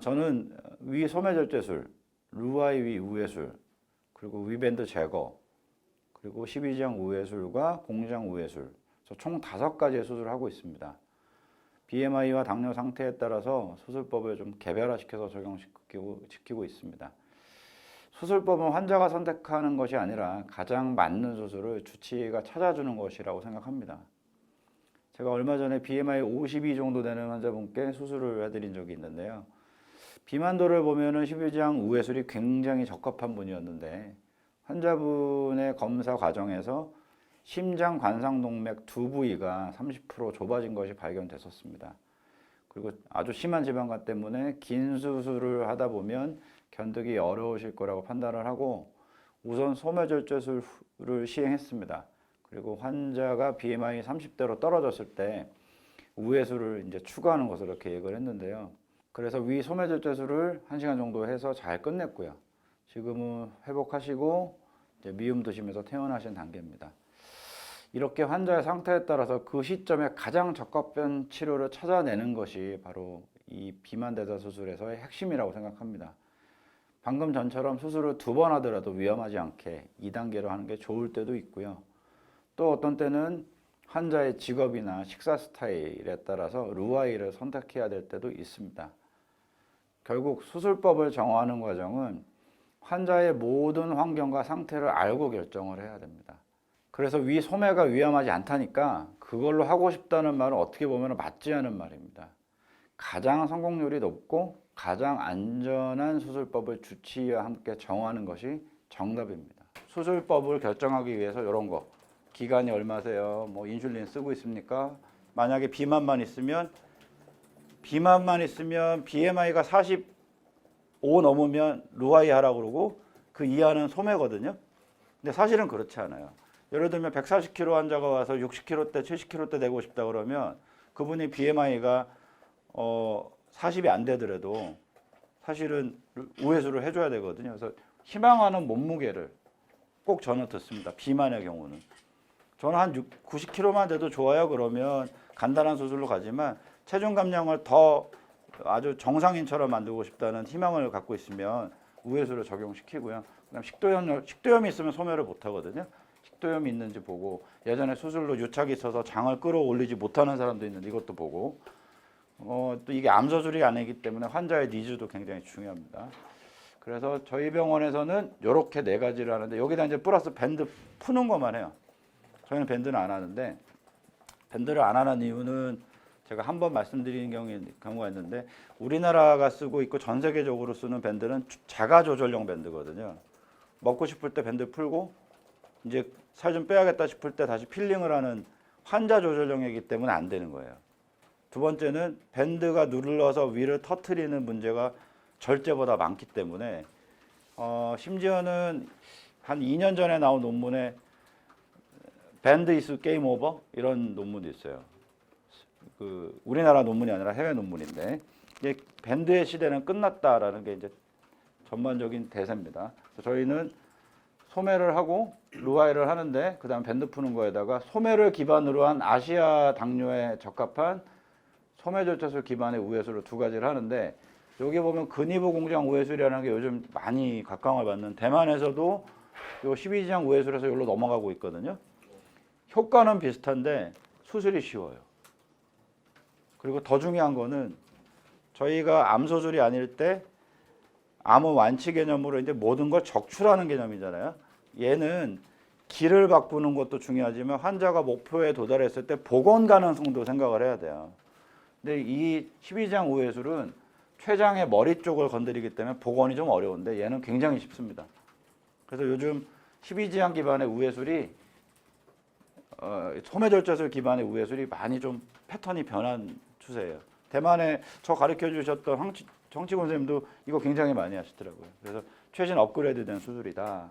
저는 위 소매절제술, 루아이 위 우회술, 그리고 위밴드 제거, 그리고 12지향 우회술과 공장 우회술, 총 다섯 가지의 수술을 하고 있습니다. BMI와 당뇨 상태에 따라서 수술법을 좀 개별화시켜서 적용시키고 지키고 있습니다. 수술법은 환자가 선택하는 것이 아니라 가장 맞는 수술을 주치의가 찾아주는 것이라고 생각합니다. 제가 얼마 전에 BMI 52 정도 되는 환자분께 수술을 해드린 적이 있는데요. 비만도를 보면은 12지향 우회술이 굉장히 적합한 분이었는데 환자분의 검사 과정에서 심장 관상동맥 두 부위가 30% 좁아진 것이 발견됐었습니다. 그리고 아주 심한 지방간 때문에 긴 수술을 하다 보면 견디기 어려우실 거라고 판단을 하고 우선 소매절제술을 시행했습니다. 그리고 환자가 BMI 30대로 떨어졌을 때 우회술을 이제 추가하는 것으로 얘기를 했는데요. 그래서 위 소매절제술을 1시간 정도 해서 잘 끝냈고요. 지금은 회복하시고 미움 드시면서 퇴원하신 단계입니다. 이렇게 환자의 상태에 따라서 그 시점에 가장 적합한 치료를 찾아내는 것이 바로 이 비만 대사 수술에서의 핵심이라고 생각합니다. 방금 전처럼 수술을 두 번 하더라도 위험하지 않게 2단계로 하는 게 좋을 때도 있고요. 또 어떤 때는 환자의 직업이나 식사 스타일에 따라서 루아이를 선택해야 될 때도 있습니다. 결국 수술법을 정하는 과정은 환자의 모든 환경과 상태를 알고 결정을 해야 됩니다. 그래서 위 소매가 위험하지 않다니까 그걸로 하고 싶다는 말은 어떻게 보면 맞지 않은 말입니다. 가장 성공률이 높고 가장 안전한 수술법을 주치의와 함께 정하는 것이 정답입니다. 수술법을 결정하기 위해서 이런 거 기간이 얼마세요? 뭐 인슐린 쓰고 있습니까? 만약에 비만만 있으면 비만만 있으면 BMI가 45 넘으면 루아이 하라고 그러고 그 이하는 소매거든요. 근데 사실은 그렇지 않아요. 예를 들면 140kg 환자가 와서 60kg대, 70kg대 되고 싶다 그러면 그분이 BMI가 어 40이 안 되더라도 사실은 우회수를 해줘야 되거든요. 그래서 희망하는 몸무게를 꼭 저는 듣습니다. 비만의 경우는. 저는 한 6, 90kg만 돼도 좋아요. 그러면 간단한 수술로 가지만 체중 감량을 더 아주 정상인처럼 만들고 싶다는 희망을 갖고 있으면 우회수를 적용시키고요. 그다음 식도염 식도염이 있으면 소멸을 못 하거든요. 식도염이 있는지 보고 예전에 수술로 유착이 있어서 장을 끌어올리지 못하는 사람도 있는데 이것도 보고 어, 또 이게 암서술이 아니기 때문에 환자의 니즈도 굉장히 중요합니다. 그래서 저희 병원에서는 이렇게 네 가지를 하는데 여기다 이제 플러스 밴드 푸는 것만 해요. 저희는 밴드는 안 하는데 밴드를 안 하는 이유는 제가 한 번 말씀드린 경우가 있는데 우리나라가 쓰고 있고 전 세계적으로 쓰는 밴드는 자가 조절용 밴드거든요. 먹고 싶을 때 밴드 풀고 이제 살 좀 빼야겠다 싶을 때 다시 필링을 하는 환자 조절용이기 때문에 안 되는 거예요. 두 번째는 밴드가 눌러서 위를 터트리는 문제가 절제보다 많기 때문에 어, 심지어는 한 2년 전에 나온 논문에 밴드 이스 게임 오버 이런 논문도 있어요. 그 우리나라 논문이 아니라 해외 논문인데 이제 밴드의 시대는 끝났다라는 게 이제 전반적인 대세입니다. 저희는 소매를 하고 루아이를 하는데 그다음 밴드 푸는 거에다가 소매를 기반으로 한 아시아 당뇨에 적합한 소매 절제술 기반의 우회술을 두 가지를 하는데 여기 보면 근위부 공장 우회술이라는 게 요즘 많이 각광을 받는 대만에서도 요 12지향 우회술에서 여기로 넘어가고 있거든요. 효과는 비슷한데 수술이 쉬워요. 그리고 더 중요한 거는 저희가 암 수술이 아닐 때 암은 완치 개념으로 이제 모든 걸 적출하는 개념이잖아요. 얘는 길을 바꾸는 것도 중요하지만 환자가 목표에 도달했을 때 복원 가능성도 생각을 해야 돼요. 근데 이 12장 우회술은 췌장의 머리 쪽을 건드리기 때문에 복원이 좀 어려운데 얘는 굉장히 쉽습니다. 그래서 요즘 12지향 기반의 우회술이 어, 소매절제술 기반의 우회술이 많이 좀 패턴이 변한 추세예요. 대만에 저 가르쳐 주셨던 황치, 정치권 선생님도 이거 굉장히 많이 하시더라고요. 그래서 최신 업그레이드된 수술이다.